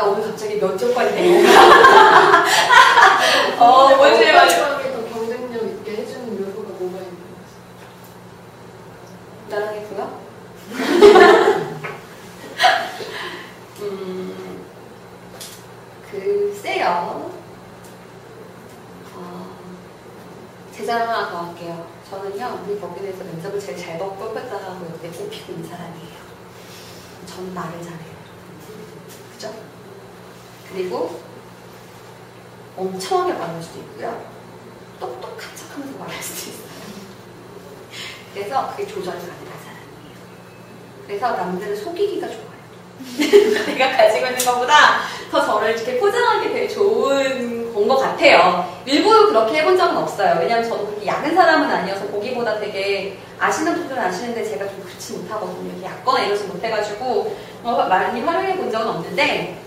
나 오늘 갑자기 면접관이 되고. 어, 뭔지 맞아. 경쟁력 있게 해주는 요소가 뭐가 있는 거지? 나랑 했고요. 음, 글쎄요. 어, 제 자랑 하나 더 할게요. 저는요, 우리 법인에서 면접을 제일 잘 먹고 뽑혔다고 역대 꼽히고 있는 사람이에요. 저는 말을 잘해요. 그리고 엄청하게 말할 수도 있고요. 똑똑한 척 하면서 말할 수도 있어요. 그래서 그게 조절이 가능한 사람이에요. 그래서 남들을 속이기가 좋아요. 내가 가지고 있는 것보다 더 저를 이렇게 포장하기 되게 좋은 건 것 같아요. 일부러 그렇게 해본 적은 없어요. 왜냐면 저도 그렇게 약은 사람은 아니어서 보기보다 되게 아시는 분들은 아시는데 제가 좀 그렇지 못하거든요. 약거나 이러지 못해가지고 뭐 많이 활용해 본 적은 없는데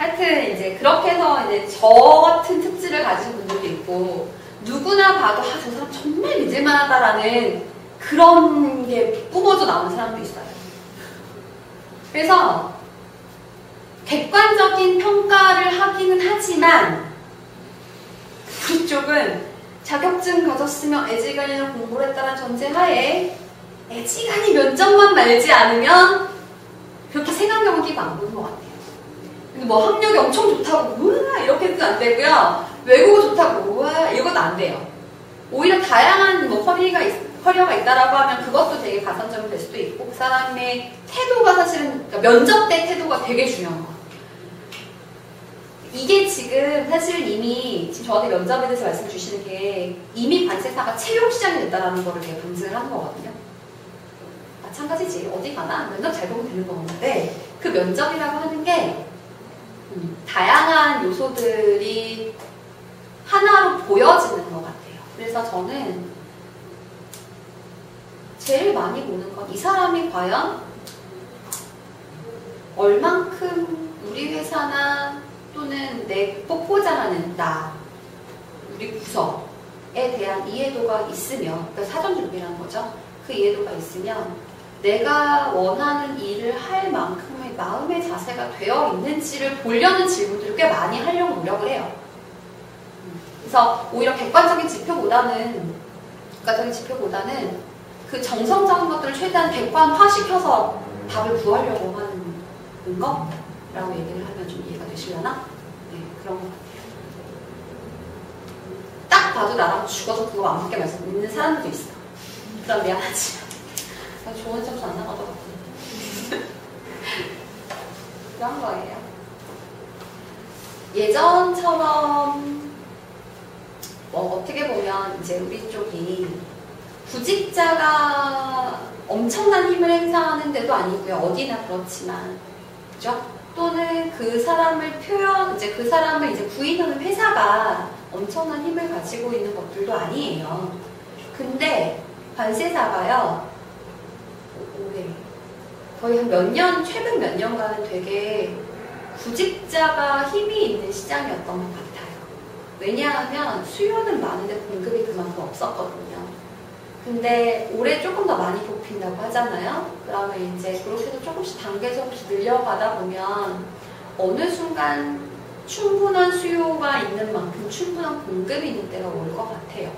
하여튼 이제 그렇게 해서 이제 저 같은 특질을 가진 분들도 있고 누구나 봐도 아, 저 사람 정말 믿을만하다라는 그런 게 뿜어져 나오는 사람도 있어요. 그래서 객관적인 평가를 하기는 하지만 그쪽은 자격증 가졌으면 애지간히는 공부를 했다는 전제하에 애지간히 면접만 말지 않으면 그렇게 생각력은 끼고 안 보는 것 같아요. 뭐 학력이 엄청 좋다고 우와 이렇게 해도 안 되고요. 외국어 좋다고 우와 이것도 안 돼요. 오히려 다양한 뭐 커리가 있, 커리어가 있다라고 하면 그것도 되게 가산점이 될 수도 있고 그 사람의 태도가 사실은 그러니까 면접 때 태도가 되게 중요한 것 같아요. 이게 지금 사실은 이미 지금 저한테 면접에 대해서 말씀 주시는 게 이미 관세사가 채용 시장이 됐다라는 거를 제가 방증을 하는 거거든요. 마찬가지지 어디 가나 면접 잘 보면 되는 거는데 그 면접이라고 하는 게 음, 다양한 요소들이 하나로 보여지는 것 같아요. 그래서 저는 제일 많이 보는 건 이 사람이 과연 얼만큼 우리 회사나 또는 내 뽑고자라는 나, 우리 부서에 대한 이해도가 있으면, 그러니까 사전 준비라는 거죠. 그 이해도가 있으면 내가 원하는 일을 할 만큼의 마음의 자세가 되어 있는지를 보려는 질문들을 꽤 많이 하려고 노력을 해요. 그래서 오히려 객관적인 지표보다는 객관적인 지표보다는 그 정성적인 것들을 최대한 객관화시켜서 답을 구하려고 하는 거 라고 얘기를 하면 좀 이해가 되시려나? 네, 그런 것 같아요. 딱 봐도 나랑 죽어서 그거 안 맞게 말씀 있는 사람들도 있어. 그럼 미안하지만 나 좋은 점수 안 나가더라고. 그런 거예요. 예전처럼 뭐 어떻게 보면 이제 우리 쪽이 구직자가 엄청난 힘을 행사하는 데도 아니고요. 어디나 그렇지만. 그죠? 또는 그 사람을 표현, 이제 그 사람을 이제 구인하는 회사가 엄청난 힘을 가지고 있는 것들도 아니에요. 근데 관세사가요, 거의 한 몇 년, 최근 몇 년간은 되게 구직자가 힘이 있는 시장이었던 것 같아요. 왜냐하면 수요는 많은데 공급이 그만큼 없었거든요. 근데 올해 조금 더 많이 뽑힌다고 하잖아요. 그러면 이제 그렇게 해서 조금씩 단계 조금씩 늘려가다 보면 어느 순간 충분한 수요가 있는 만큼 충분한 공급이 있는 때가 올 것 같아요.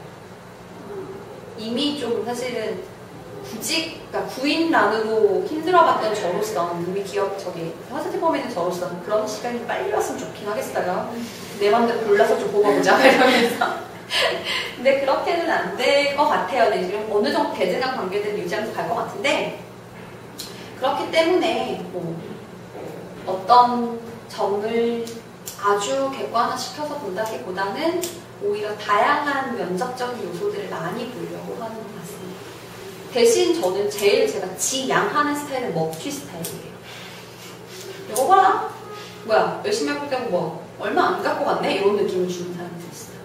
이미 좀 사실은 구직, 그러니까 구인란으로 힘들어봤던 저로서는 이미 기업 저기 화사티펌에는 저로서는 그런 시간이 빨리 왔으면 좋긴 하겠어요. 내 맘대로 골라서 좀 뽑아보자 이러면서. 근데 그렇게는 안 될 것 같아요. 네, 지금 어느 정도 대등한 관계들을 유지하면서 갈 것 같은데 그렇기 때문에 뭐 어떤 점을 아주 객관화시켜서 본다기보다는 오히려 다양한 면접적인 요소들을 많이 보려고 하는 것 같습니다. 대신 저는 제일 제가 지양하는 스타일은 먹튀 스타일이에요. 이거 봐라. 뭐야 열심히 하고 있다고 뭐 얼마 안 갖고 갔네? 이런 느낌을 주는 사람들이 있어요.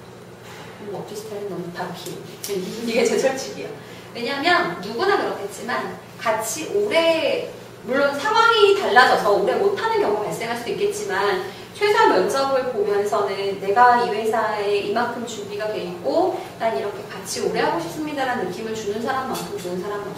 먹튀 스타일은 너무 다 기. 이게 제 철칙이에요. 왜냐하면 누구나 그렇겠지만 같이 오래 물론 상황이 달라져서 오래 못하는 경우가 발생할 수도 있겠지만 최소한 면접을 보면서는 내가 이 회사에 이만큼 준비가 돼 있고 난 이렇게 같이 오래 하고 싶습니다라는 느낌을 주는 사람만큼 좋은 사람은